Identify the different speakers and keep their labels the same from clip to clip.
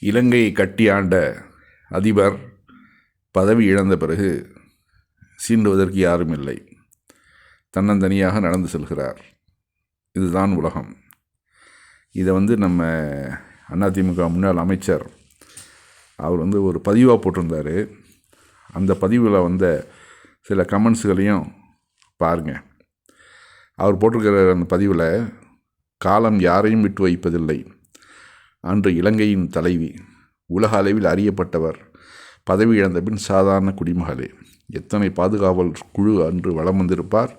Speaker 1: இலங்கையை கட்டி ஆண்ட அதிபர் பதவி இழந்த பிறகு சீண்டுவதற்கு யாரும் இல்லை. தன்னந்தனியாக நடந்து செல்கிறார். இதுதான் உலகம். இதை வந்து நம்ம அதிமுக முன்னாள் அமைச்சர் அவர் வந்து ஒரு பதிவாக போட்டிருந்தார். அந்த பதிவில் வந்த சில கமெண்ட்ஸுகளையும் பாருங்கள் அவர் போட்டிருக்கிற அந்த பதிவில் காலம் யாரையும் விட்டு வைப்பதில்லை. அன்று இலங்கையின் தலைவி உலக அளவில் அறியப்பட்டவர் பதவி இழந்த பின் சாதாரண குடிமகளே. எத்தனை பாதுகாவல் குழு அன்று வலம் வந்திருப்பார்?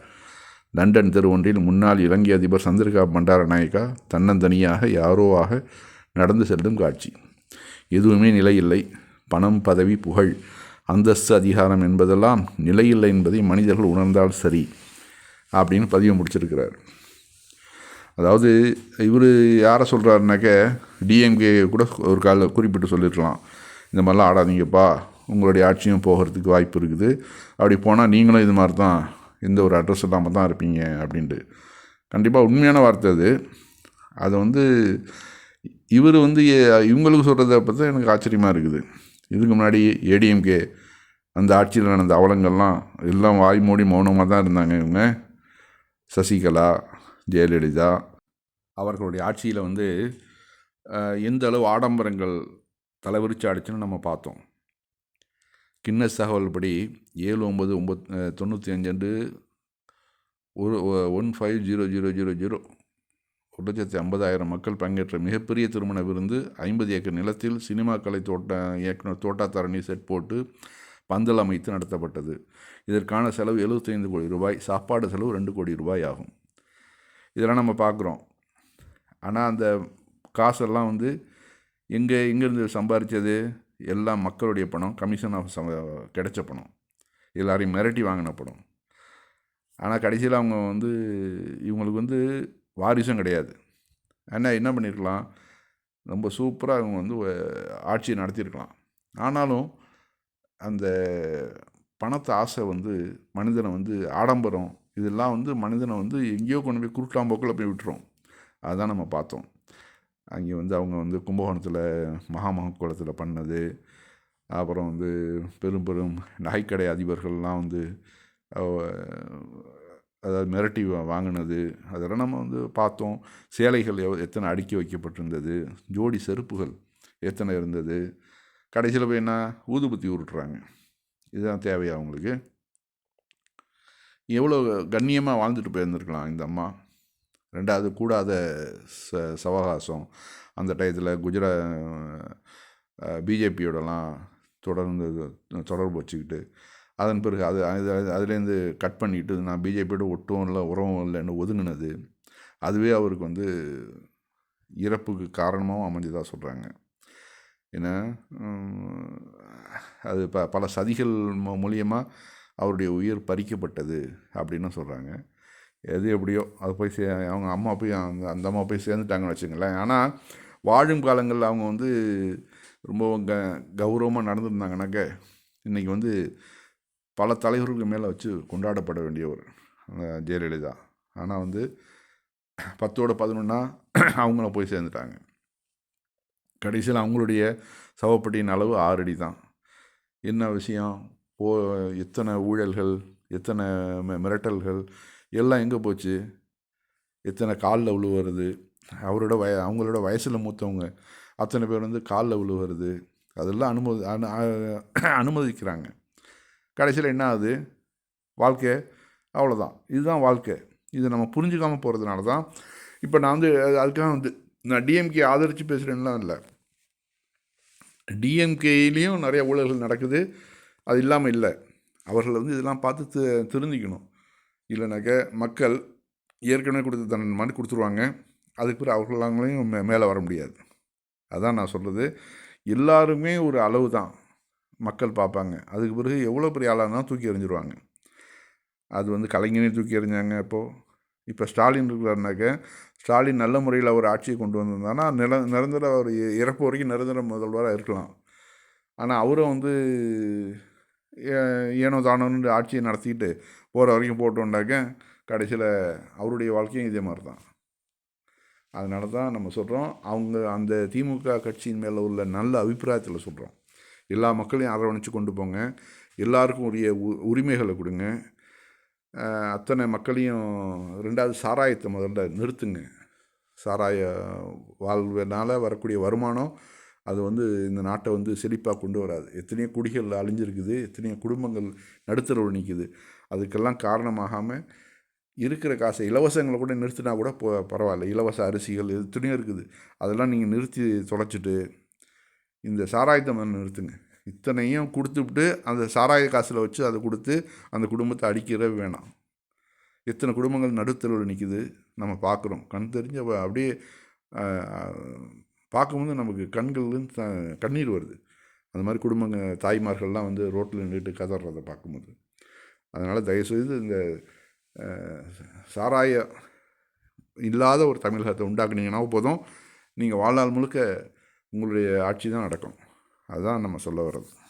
Speaker 1: லண்டன் தெருவொன்றில் முன்னாள் இலங்கை அதிபர் சந்திரிகா பண்டாரநாயக்கா தன்னந்தனியாக யாரோவாக நடந்து செல்லும் காட்சி. எதுவுமே நிலையில்லை. பணம் பதவி புகழ் அந்தஸ்து அதிகாரம் என்பதெல்லாம் நிலையில்லை என்பதை மனிதர்கள் உணர்ந்தால் சரி அப்படின்னு பதிவு முடிச்சிருக்கிறார். அதாவது இவர் யாரை சொல்கிறாருனாக்க டிஎம்கே கூட ஒரு கால குறிப்பிட்டு சொல்லிருக்கலாம். இந்த மாதிரிலாம் ஆடாதீங்கப்பா. உங்களுடைய ஆட்சியும் போகிறதுக்கு வாய்ப்பு இருக்குது. அப்படி போனால் நீங்களும் இது மாதிரி தான் எந்த ஒரு அட்ரஸ் இல்லாமல் தான் இருப்பீங்க அப்படின்ட்டு. கண்டிப்பாக உண்மையான வார்த்தை அது. அதை வந்து இவர் வந்து இவங்களுக்கு சொல்கிறத பார்த்தா எனக்கு ஆச்சரியமாக இருக்குது. இதுக்கு முன்னாடி ஏடிஎம்கே அந்த ஆட்சியில் நடந்த அவலங்கள்லாம் எல்லாம் வாய் மூடி மௌனமாக தான் இருந்தாங்க இவங்க. சசிகலா ஜெயலலிதா. அவர்களுடைய ஆட்சியில் வந்து எந்த அளவு ஆடம்பரங்கள் தலைவிரிச்சு ஆடிச்சுன்னு நம்ம பார்த்தோம். கின்னஸ் தகவல் படி ஏழு ஒம்பது ஒம்பத் தொண்ணூற்றி அஞ்சு அன்று ஒரு one five zero zero zero zero ஒரு லட்சத்தி ஐம்பதாயிரம் மக்கள் பங்கேற்ற மிகப்பெரிய திருமண விருந்து ஐம்பது ஏக்கர் நிலத்தில் சினிமா கலை தோட்ட இயக்குனர் தோட்டாத்தரணி செட் போட்டு பந்தல் அமைத்து நடத்தப்பட்டது. இதற்கான செலவு 75 கோடி ரூபாய் சாப்பாடு செலவு ரெண்டு கோடி ரூபாய் ஆகும். இதெல்லாம் நம்ம பார்க்குறோம். ஆனால் அந்த காசெல்லாம் வந்து எங்கே எங்கேருந்து சம்பாரித்தது? எல்லாம் மக்களுடைய பணம் கமிஷன் ஆஃப் சம கிடைச்ச பணம். எல்லாரையும் மிரட்டி வாங்கின பணம். ஆனால் கடைசியில் அவங்க வந்து இவங்களுக்கு வந்து வாரிசும் கிடையாது. ஆனால் என்ன பண்ணியிருக்கலாம்? ரொம்ப சூப்பராக அவங்க வந்து ஆட்சி ஆட்சியை நடத்தியிருக்கலாம். ஆனாலும் அந்த பணத்தை ஆசை வந்து மனிதனை வந்து ஆடம்பரம் இதெல்லாம் வந்து மனிதனை வந்து எங்கேயோ கொண்டு போய் குருட்டாம்போக்கில் போய் விட்டுரும். அதுதான் நம்ம பார்த்தோம். அங்கே வந்து அவங்க வந்து கும்பகோணத்தில் மகாமகக்குளத்தில் பண்ணது. அப்புறம் வந்து பெரும் பெரும் நகைக்கடை அதிபர்கள்லாம் வந்து அதாவது மிரட்டி வாங்கினது. அதெல்லாம் நம்ம வந்து பார்த்தோம். சேலைகள் எவ் எத்தனை அடுக்கி வைக்கப்பட்டிருந்தது. ஜோடி செருப்புகள் எத்தனை இருந்தது. கடைசியில் போய் என்ன? ஊதுபத்தி உருட்டுறாங்க. இதுதான் தேவையா அவங்களுக்கு எவ்வளோ கண்ணியமாக வாழ்ந்துட்டு போயிருந்துருக்கலாம் இந்த அம்மா. ரெண்டாவது கூடாத ச சவகாசம். அந்த டயத்தில் குஜரா பிஜேபியோடலாம் தொடர்ந்து தொடர்பு வச்சுக்கிட்டு அதன் பிறகு அது அது- அதுலேருந்து கட் பண்ணிட்டு நான் பிஜேபியோட ஒட்டும் இல்லை உறவும் இல்லைன்னு ஒதுங்கினது அதுவே அவருக்கு வந்து இறப்புக்கு காரணமாகவும் அமைஞ்சதாக சொல்கிறாங்க ஏன்னா அது ப பல சதிகள் மூலியமாக அவருடைய உயிர் பறிக்கப்பட்டது அப்படின்னு சொல்கிறாங்க எது எப்படியோ அது போய் சே அவங்க அம்மா போய் அந்த அந்த அம்மா போய் சேர்ந்துட்டாங்கன்னு வச்சுங்களேன் ஆனால் வாழும் காலங்களில் அவங்க வந்து ரொம்ப க கௌரவமாக நடந்துருந்தாங்கனாக்க இன்றைக்கி வந்து பல தலைவர்களுக்கு மேலே வச்சு கொண்டாடப்பட வேண்டியவர் அந்த ஜெயலலிதா. ஆனால் வந்து பத்தோட பதினொன்னா அவங்கள போய் சேர்ந்துட்டாங்க. கடைசியில் அவங்களுடைய சவப்பட்டியின் அளவு ஆறடி தான். என்ன விஷயம்? போ எத்தனை ஊழல்கள் எத்தனை மிரட்டல்கள் எல்லாம் எங்கே போச்சு? எத்தனை காலில் விழுவுறது அவரோட வய அவங்களோட வயசில் மூத்தவங்க அத்தனை பேர் வந்து காலில் விழுவுறது அதெல்லாம் அனுமதி அனு அனுமதிக்கிறாங்க. கடைசியில் என்ன ஆகுது? வாழ்க்கை அவ்வளோதான். இதுதான் வாழ்க்கை. இதை நம்ம புரிஞ்சுக்காமல் போகிறதுனால தான் இப்போ நான் வந்து அதுக்காக வந்து நான் டிஎம்கே ஆதரித்து பேசுகிறேன்லாம் இல்லை. டிஎம்கேலேயும் நிறைய ஊழல்கள் நடக்குது. அது இல்லாமல் இல்லை. அவர்கள் வந்து இதெல்லாம் பார்த்து தி திருந்திக்கணும் இல்லைனாக்க மக்கள் ஏற்கனவே கொடுத்த தண்டனை மாதிரி கொடுத்துருவாங்க. அதுக்கு பிறகு அவர்களாங்களையும் மே மேலே வர முடியாது. அதான் நான் சொல்கிறது எல்லாருமே ஒரு அளவு தான் மக்கள் பார்ப்பாங்க. அதுக்கு பிறகு எவ்வளோ பெரிய ஆளாக இருந்தாலும் தூக்கி எறிஞ்சிருவாங்க. அது வந்து கலைஞனையும் தூக்கி எறிஞ்சாங்க இப்போது இப்போ ஸ்டாலின் இருக்கிறாருனாக்க ஸ்டாலின் நல்ல முறையில் அவர் ஆட்சியை கொண்டு வந்திருந்தானா நில நிரந்தர அவர் இறப்பு வரைக்கும் நிரந்தர முதல்வராக இருக்கலாம். ஆனால் அவரும் வந்து ஏ- ஏனோ தானோன்னு ஆட்சியை நடத்திக்கிட்டு போகிற வரைக்கும் போட்டோண்டாக்க கடைசியில் அவருடைய வாழ்க்கையும் இதே மாதிரி தான் அதனால தான் நம்ம சொல்கிறோம் அவங்க அந்த திமுக கட்சியின் மேலே உள்ள நல்ல அபிப்பிராயத்தில் சொல்கிறோம் எல்லா மக்களையும் அரவணைச்சு கொண்டு போங்க எல்லாருக்கும் உரிய உ உரிமைகளை கொடுங்க. அத்தனை மக்களையும் ரெண்டாவது சாராயத்தை முதல்ல நிறுத்துங்க. சாராய வாழ்வினால் வரக்கூடிய வருமானம் அது வந்து இந்த நாட்டை வந்து செழிப்பாக கொண்டு வராது. எத்தனையோ குடிகள் அழிஞ்சிருக்குது எத்தனையோ குடும்பங்கள் நடுத்தரவு நிற்குது அதுக்கெல்லாம் காரணமாகாமல் இருக்கிற காசை இலவசங்களை கூட நிறுத்தினா கூட போ பரவாயில்ல. இலவச அரிசிகள் எத்தனையோ இருக்குது. அதெல்லாம் நீங்கள் நிறுத்தி தொலைச்சிட்டு இந்த சாராயத்தை நிறுத்துங்க. இத்தனையும் கொடுத்துவிட்டு அந்த சாராய காசில் வச்சு அதை கொடுத்து அந்த குடும்பத்தை அடிக்கிறவே வேணாம். எத்தனை குடும்பங்கள் நடுத்தருவில் நிற்குது நம்ம பார்க்குறோம். கண் தெரிஞ்ச அப்படியே பார்க்கும்போது நமக்கு கண்கள்லேருந்து த- கண்ணீர் வருது. அந்த மாதிரி குடும்பங்க தாய்மார்கள்லாம் வந்து ரோட்டில் நின்றுட்டு கதறதை பார்க்கும்போது. அதனால் தயவுசெய்து இந்த சாராய இல்லாத ஒரு தமிழகத்தை உண்டாக்குனீங்கன்னா போதும். நீங்கள் வாழ்நாள் முழுக்க உங்களுடைய ஆட்சி தான் நடக்கும். அதுதான் நம்ம சொல்ல வர்றது.